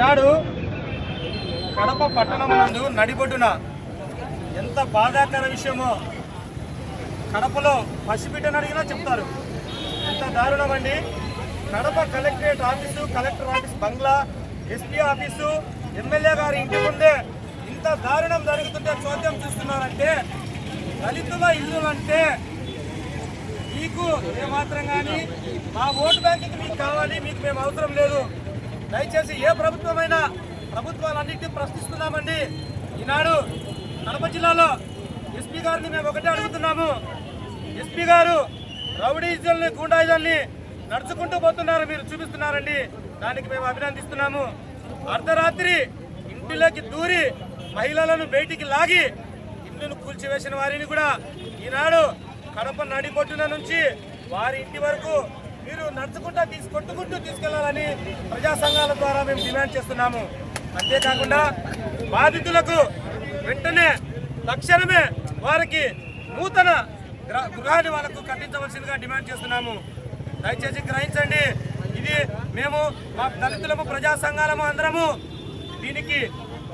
ఈనాడు కడప పట్టణమునందు నడిబొడ్డున ఎంత బాధాకర విషయమో కడపలో పసిబిడ్డను అడిగినా చెప్తారు. ఎంత దారుణం అండి. Kadapa collectorate office collector office బంగ్లా ఎస్పీ ఆఫీసు ఎమ్మెల్యే గారి ఇంటి ముందే ఇంత దారుణం జరుగుతుంటే చోద్యం చూస్తున్నారంటే దళితుల ఇల్లు అంటే మీకు ఏమాత్రం కానీ మా ఓటు బ్యాంకుకి మీకు కావాలి మీకు మేము అవసరం లేదు. దయచేసి ఏ ప్రభుత్వమైనా ప్రభుత్వాలన్నింటినీ ప్రశ్నిస్తున్నామండి. ఈనాడు కడప జిల్లాలో ఎస్పీ గారిని మేము ఒకటే అడుగుతున్నాము. ఎస్పీ గారు రౌడీజల్ని గూండాయిజల్ని నడుచుకుంటూ పోతున్నారు మీరు చూపిస్తున్నారండి. దానికి మేము అభినందిస్తున్నాము. అర్ధరాత్రి ఇంటిలోకి దూరి మహిళలను బయటికి లాగి ఇల్లును కూల్చివేసిన వారిని కూడా ఈనాడు కడప నడిబొట్టున నుంచి వారి ఇంటి వరకు మీరు నడుచుకుంటా తీసు కొట్టుకుంటూ తీసుకెళ్ళాలని ప్రజా సంఘాల ద్వారా మేము డిమాండ్ చేస్తున్నాము. అంతేకాకుండా బాధితులకు వెంటనే తక్షణమే వారికి నూతన గృహాన్ని వాళ్ళకు కట్టించవలసిందిగా డిమాండ్ చేస్తున్నాము. దయచేసి గ్రహించండి ఇది మేము మా దళితులము ప్రజా సంఘాలము అందరము దీనికి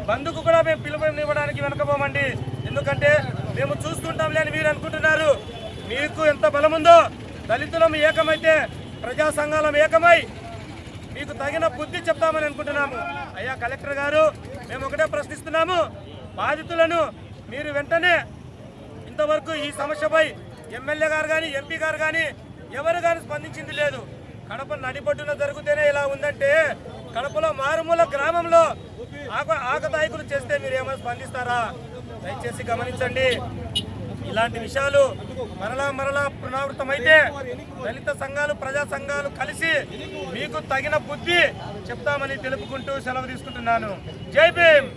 బంధుకు కూడా మేము పిలుపునివ్వడానికి వెనకపోమండి ఎందుకంటే మేము చూసుకుంటాంలే అని మీరు అనుకుంటున్నారు మీకు ఎంత బలముందో దళితులం ఏకమైతే ప్రజా సంఘాలం ఏకమై మీకు తగిన బుద్ధి చెప్తామని అనుకుంటున్నాము. అయ్యా కలెక్టర్ గారు మేము ఒకటే ప్రశ్నిస్తున్నాము. బాధితులను మీరు వెంటనే ఇంతవరకు ఈ సమస్యపై ఎమ్మెల్యే గారు కానీ ఎంపీ గారు కానీ ఎవరు కానీ స్పందించింది లేదు. కడప నడిబొడ్డున జరుగుతేనే ఇలా ఉందంటే కడపలో మారుమూల గ్రామంలో ఆక ఆకతాయికులు చేస్తే మీరు ఏమైనా స్పందిస్తారా? దయచేసి గమనించండి. ఇలాంటి విషయాలు మరలా మరలా పునరావృతమైతే దళిత సంఘాలు ప్రజా సంఘాలు కలిసి మీకు తగిన బుద్ధి చెప్తామని తెలుపుకుంటూ సెలవు తీసుకుంటున్నాను. జై భీమ్!